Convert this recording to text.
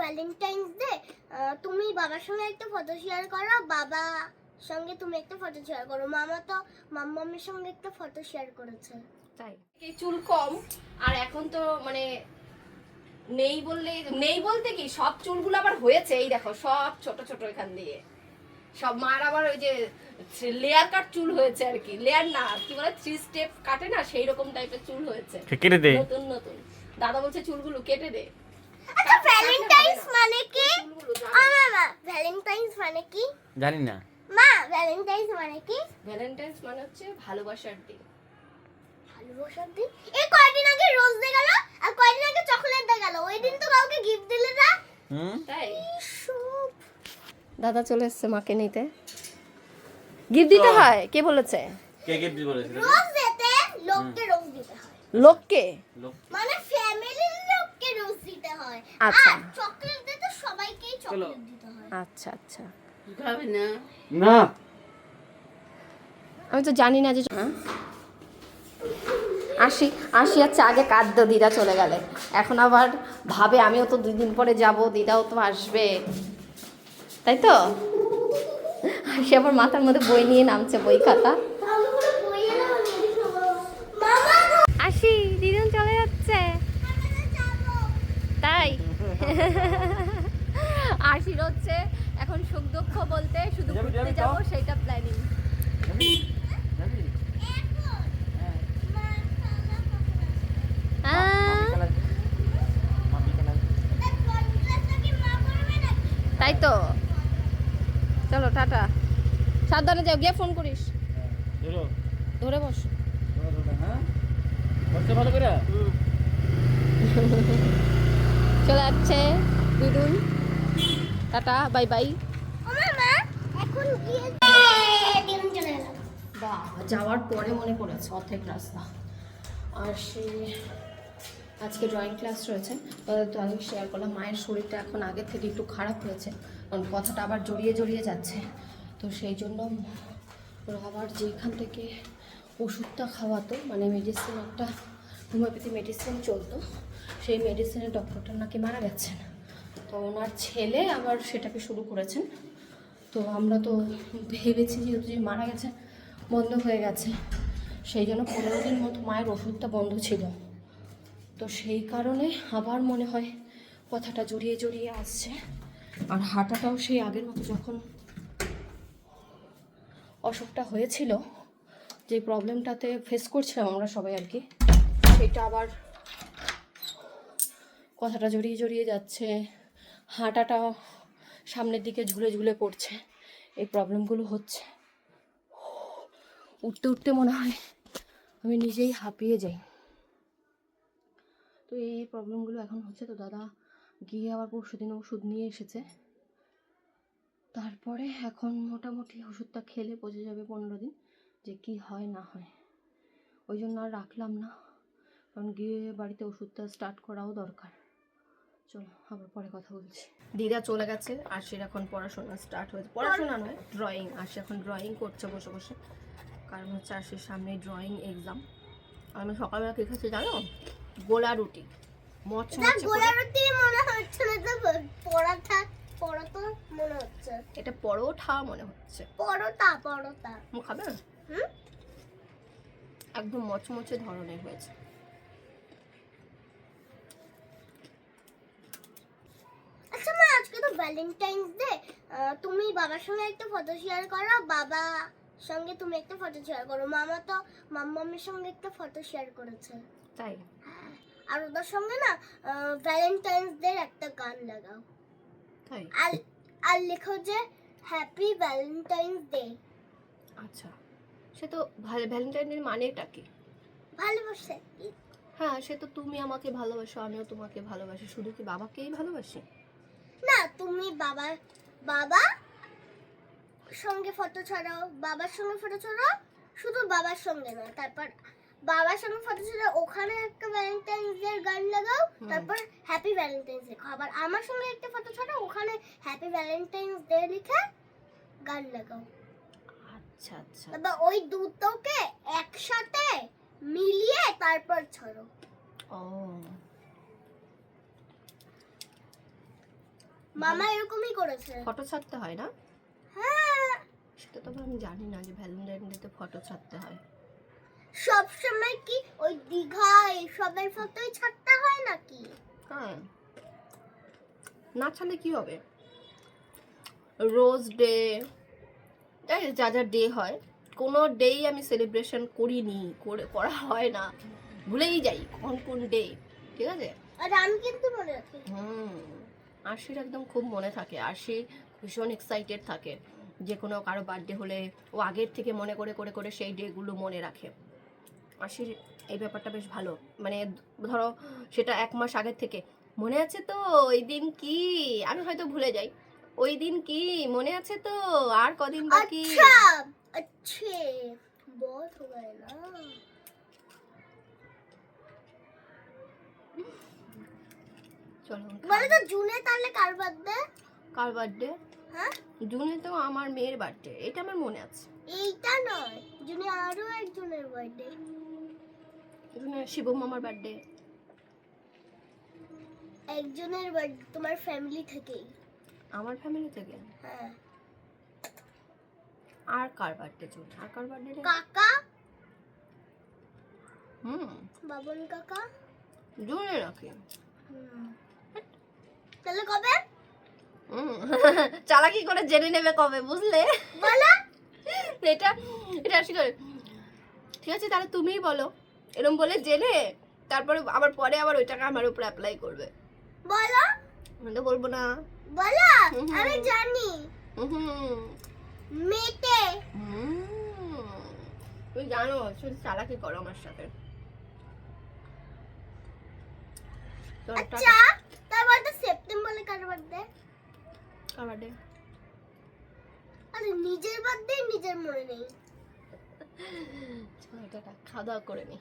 Valentine's day তুমি বাবার সঙ্গে একটা ফটো শেয়ার করো বাবা সঙ্গে তুমি একটা ফটো শেয়ার করো মামা তো মাম্মামের সঙ্গে একটা ফটো শেয়ার করেছে। তাই। এই চুল কম আর এখন তো মানে নেই বললে নেই বলতে কি সব চুলগুলো আবার হয়েছে এই দেখো সব ছোট ছোট এখান দিয়ে। সব মার আবার ওই যে লেয়ার কাট চুল হয়েছে আর কি লেয়ার না কি বলে থ্রি স্টেপ কাটে না সেই রকম টাইপের চুল হয়েছে। কেটে দে? নতুন নতুন। দাদা বলছে চুলগুলো কেটে দে। ভ্যালেন্টাইন্স মানে কি? ও মামা ভ্যালেন্টাইন্স মানে কি? জানি না মা ভ্যালেন্টাইন্স মানে কি? ভ্যালেন্টাইন্স মানে হচ্ছে ভালোবাসার দিন। ভালোবাসার দিন? এই কয়দিন আগে রোজ দিয়ে গেল আর কয়দিন আগে চকলেট দিয়ে গেল? ওই দিন তো কাউকে গিফট দিলে না। হুম? তাই? দাদা চলে এসছে মাকে নিতে। গিফট দিতে হয়? কে বলেছে? কে কে দিতে বলেছিল রোজ দিতে লোককে রোজ দিতে হয়। লোককে? মানে রোজ দিতে হয়। আচ্ছা। আর চকলেট দিতে সবাইকেই চকলেট দিতে হয়। আচ্ছা আচ্ছা। না। আমি তো জানি না যে হ্যাঁ? আসি আসি আচ্ছা আগে কাঁদ্য দিদা চলে গেলে। এখন আবার ভাবে আমিও তো দুই দিন পরে যাব দিদাও তো আসবে। তাই তো? আসি আবার মাথার মধ্যে বই নিয়ে নামছে বই খাতা ভালো করে বইয়ে নাও মেরি সবাই মামা আসি দিদিন চলে যাচ্ছে কোথায় যাব তাই আশির হচ্ছে এখন সুখ দুঃখ বলতে শুধু ঘুরতে যাবি। সেটা প্ল্যানিং হ্যাঁ। তাই তো। চলো টাটা। সাবধানে যাও গিয়ে ফোন করিস। ধরে। বস। হ্যাঁ? ভালো করে? চলে যাচ্ছে দুদুন টাটা বাই বাই। বা যাওয়ার পরে মনে পড়েছে অর্ধেক রাস্তা। আর সে আজকে ড্রয়িং ক্লাস রয়েছে। তো আমি শেয়ার করলাম মায়ের শরীরটা এখন আগের থেকে একটু খারাপ হয়েছে। কারণ কথাটা আবার জড়িয়ে জড়িয়ে যাচ্ছে। তো সেই জন্য ওর আবার যেখান থেকে ওষুধটা খাওয়াতো মানে মেডিসিন একটা হোমিওপ্যাথি মেডিসিন চলতো। সেই মেডিসিনের ডক্টরটা নাকি মারা গেছেন। তো ওনার ছেলে আবার সেটাকে শুরু করেছেন। তো আমরা তো ভেবেছি যেহেতু যে মারা গেছে, বন্ধ হয়ে গেছে। সেই জন্য পনেরো দিন মতো মায়ের ওষুধটা বন্ধ ছিল। তো সেই কারণে আবার মনে হয় কথাটা জড়িয়ে জড়িয়ে আসছে। আর হাঁটাটাও সেই আগের মতো যখন অসুখটা হয়েছিল, যে প্রবলেমটাতে ফেস করছিলাম আমরা সবাই আর কি। সেটা আবার কথাটা জড়িয়ে জড়িয়ে যাচ্ছে। হাঁটাটা সামনের দিকে ঝুলে ঝুলে পড়ছে। এই প্রবলেমগুলো হচ্ছে। উঠতে উঠতে মনে হয় আমি নিজেই হাঁপিয়ে যাই। তো এই প্রবলেমগুলো এখন হচ্ছে তো দাদা গিয়ে আবার পরশু দিন ওষুধ নিয়ে এসেছে। তারপরে এখন মোটামুটি ওষুধটা খেলে পচে যাবে পনেরো দিন, যে কি হয় না হয়। ওই জন্য আর রাখলাম না। কারণ গিয়ে বাড়িতে ওষুধটা স্টার্ট করাও দরকার। চলো আবার পরে কথা বলছি। দিদা চলে গেছে আর সে এখন পড়াশোনা স্টার্ট হয়েছে। পড়াশোনা নয় ড্রয়িং আর সে এখন ড্রয়িং করছে বসে বসে। কারণ হচ্ছে আর সে সামনে ড্রয়িং এক্সাম আমি সকালবেলা কী খাচ্ছি জানো? গোলা রুটি। গোলা রুটি মনে হচ্ছে না পরোটা পরোটা মনে হচ্ছে। এটা পরোঠা মনে হচ্ছে। পরোটা পরোটা। খাবে? একদম মচমচে ধরনের হয়েছে আচ্ছা মা আজকে তো ভ্যালেন্টাইন্স ডে তুমি বাবার সঙ্গে একটা ফটো শেয়ার করো বাবা সঙ্গে তুমি একটা ফটো শেয়ার করো। মামা তো মাম্মামের সঙ্গে একটা ফটো শেয়ার করেছে। তাই? আর ওদের সঙ্গে না ভ্যালেন্টাইন্স ডে একটা গান লাগাও। তাই? আর আর লেখো যে হ্যাপি ভ্যালেন্টাইন্স ডে আচ্ছা সে তো ভ্যালেন্টাইনের মানেটা কি? ভালোবাসে। হ্যাঁ সে তো তুমি আমাকে ভালোবাসো আমিও তোমাকে ভালোবাসি। শুধু কি বাবাকেই ভালোবাসি? না তুমি বাবা বাবা সঙ্গে ফটো ছড়াও বাবার সঙ্গে ফটো ছড়াও শুধু বাবার সঙ্গে না তারপর বাবার সঙ্গে ফটো ছড়াও ওখানে একটা ভ্যালেন্টাইন্স ডে গান লাগাও তারপর হ্যাপি ভ্যালেন্টাইন্স ডে আবার আমার সঙ্গে একটা ফটো ছড়াও ওখানে হ্যাপি ভ্যালেন্টাইন্স ডে লিখে গান লাগাও। আচ্ছা আচ্ছা তারপর ওই দুটোকে একসাথে মিলিয়ে তারপর ছাড়ো ও। মামা এরকমই করেছে। ফটো ছাড়তে হয় না? হ্যাঁ। সেটা তো আমি জানি না যে ভ্যালেন্টাইন ডেতে ফটো ছাড়তে হয়। সব সময় কি ওই দীঘায় সবাই ফটোই ছাড়তে হয় নাকি? হ্যাঁ। না ছাড়লে কি হবে? রোজ ডে যা যা ডে হয় কোনো ডেই আমি সেলিব্রেশন করিনি করে করা হয় না। ভুলেই যাই কোন কোন ডে ঠিক আছে? আর আমি কিন্তু মনে রাখি। হুম। আশির একদম খুব মনে থাকে, আরশি ভীষণ এক্সাইটেড থাকে। যে কোনো কারও বার্থডে হলে ও আগের থেকে মনে করে করে করে সেই ডেগুলো মনে রাখে। আশির এই ব্যাপারটা বেশ ভালো। মানে ধরো সেটা এক মাস আগের থেকে, মনে আছে তো, ওই দিন কি? আমি হয়তো ভুলে যাই। ওই দিন কি? মনে আছে তো, আর কদিন বাকি? আচ্ছা, আচ্ছা হয়ে চলো বলে তো জুনে তাহলে কার বার্থডে কার বার্থডে হ্যাঁ? জুনে তো আমার মেয়ের বার্থডে এটা আমার মনে আছে। এইটা নয় জুনে আরও একজনের বার্থডে জুনে শিবম আমার বার্থডে একজনের বার্থডে তোমার ফ্যামিলি থেকেই। আমার ফ্যামিলি থেকে? হ্যাঁ। আর কার বার্থডে চলছে আর কার বার্থডে কাকা? হুম। বাবন কাকা? জুনে নাকি? তাহলে কবে? চালাকি করে জেনে নেবে কবে বুঝলে? বলো। এটা এটা আসি করে। ঠিক আছে তাহলে তুমিই বলো। এরকম বলে জেনে তারপরে আবার পরে আবার ওই টাকা আমার উপর অ্যাপ্লাই করবে। বলো। আমি তো বলব না। বলো আমি জানি। মেটে। তুমি জানো শুধু চালাকি করো আমার সাথে। আচ্ছা। সেপ্টেম্বরে কার বার্থডে কার বার্থডে আরে নিজের বার্থডে নিজের মনে নেই। চল, টাটা। খাওয়া দাওয়া করে নি।